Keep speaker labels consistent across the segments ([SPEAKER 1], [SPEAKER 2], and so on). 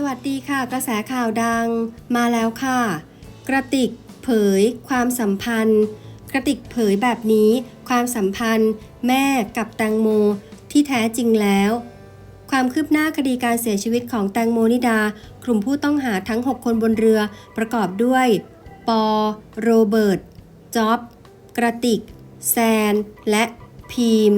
[SPEAKER 1] สวัสดีค่ะ กระแสข่าวดังมาแล้วค่ะ กระติกเผยความสัมพันธ์ กระติกเผยแบบนี้ความสัมพันธ์ แม่กับแตงโมที่แท้จริงแล้ว ความคืบหน้าคดีการเสียชีวิตของแตงโมนิดา กลุ่มผู้ต้องหาทั้ง 6 คนบนเรือประกอบด้วย ปอ โรเบิร์ตจ็อบ กระติก แซน และพีม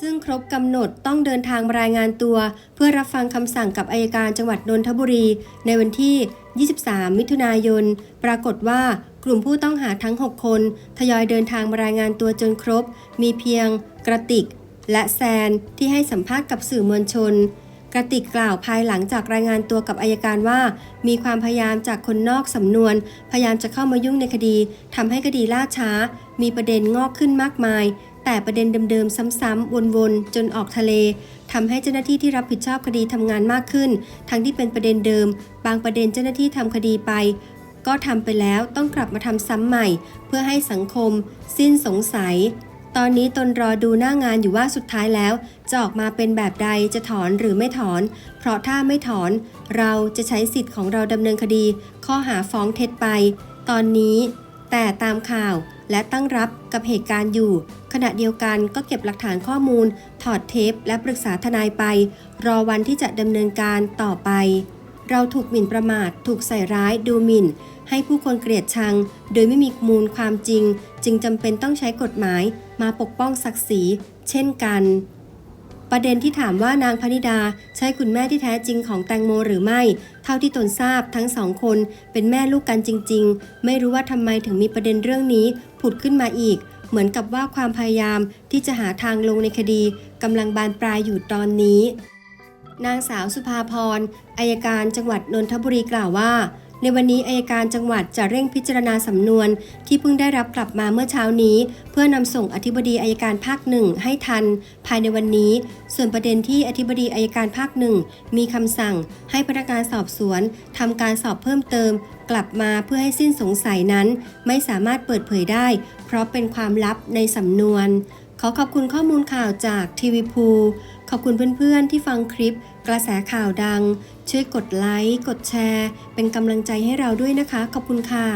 [SPEAKER 1] ซึ่งครบกำหนดต้องเดินทางรายงานตัว เพื่อรับฟังคำสั่งกับอายการจังหวัดนนทบุรี ในวันที่ 23 มิถุนายน ปรากฏว่ากลุ่มผู้ต้องหาทั้ง 6 คน ทยอยเดินทางรายงานตัวจนครบ มีเพียง กระติก และแซนที่ให้สัมภาษณ์กับสื่อมวลชนกระติกกล่าวภายหลังจากรายงานตัวกับอายการว่า มีความพยายามจากคนนอกสำนวน พยายามจะเข้ามายุ่งในคดีทำให้คดีล่าช้า มีประเด็นงอกขึ้นมากมาย แต่ประเด็นเดิมๆ ซ้ำๆ วนๆ จนออกทะเลทำให้เจ้าหน้าที่ที่รับผิดชอบคดีทำงานมากขึ้น ทั้งที่เป็นประเด็นเดิม บางประเด็นเจ้าหน้าที่ทำคดีไป ก็ทำไปแล้วต้องกลับมาทำซ้ำใหม่ เพื่อให้สังคม สิ้นสงสัย ตอนนี้ตนรอดูหน้างานอยู่ว่าสุดท้ายแล้ว จะออกมาเป็นแบบใดจะถอนหรือไม่ถอน เพราะถ้าไม่ถอน เราจะใช้สิทธิ์ของเราดำเนินคดี ข้อหาฟ้องเท็จไป ตอนนี้ แต่ตามข่าว และตั้งรับกับเหตุการณ์อยู่ ขณะเดียวกันก็เก็บหลักฐานข้อมูล ถอดเทป และปรึกษาทนายไป รอวันที่จะดำเนินการต่อไป เราถูกหมิ่นประมาท ถูกใส่ร้ายดูหมิ่น ให้ผู้คนเกลียดชัง โดยไม่มีมูลความจริง จึงจำเป็นต้องใช้กฎหมาย มาปกป้องศักดิ์ศรี เช่นกัน ประเด็นที่ถามว่านางพนิดาใช่คุณแม่ที่แท้จริงของแตงโมหรือไม่ เท่าที่ตนทราบทั้งสองคนเป็นแม่ลูกกันจริง ๆ ไม่รู้ว่าทำไมถึงมีประเด็นเรื่องนี้ผุดขึ้นมาอีก เหมือนกับว่าความพยายามที่จะหาทางลงในคดีกำลังบานปลายอยู่ตอนนี้ นางสาวสุภาพรอายการจังหวัดนนทบุรีกล่าวว่า ในวันนี้อายการจังหวัดจะเร่งพิจารณาสำนวน ที่เพิ่งได้รับกลับมาเมื่อเช้านี้ เพื่อนำส่งอธิบดีอายการภาคหนึ่งให้ทัน ภายในวันนี้ ส่วนประเด็นที่อธิบดีอายการภาคหนึ่งมีคำสั่ง ให้พนักงานสอบสวนทำการสอบเพิ่มเติม กลับมาเพื่อให้สิ้นสงสัยนั้น ไม่สามารถเปิดเผยได้ เพราะเป็นความลับในสำนวน ขอขอบคุณข้อมูลข่าวจากทีวีพูขอบคุณเพื่อนๆที่ฟังคลิป กระแสข่าวดัง ช่วยกดไลค์ กดแชร์ เป็นกำลังใจให้เราด้วยนะคะ ขอบคุณค่ะ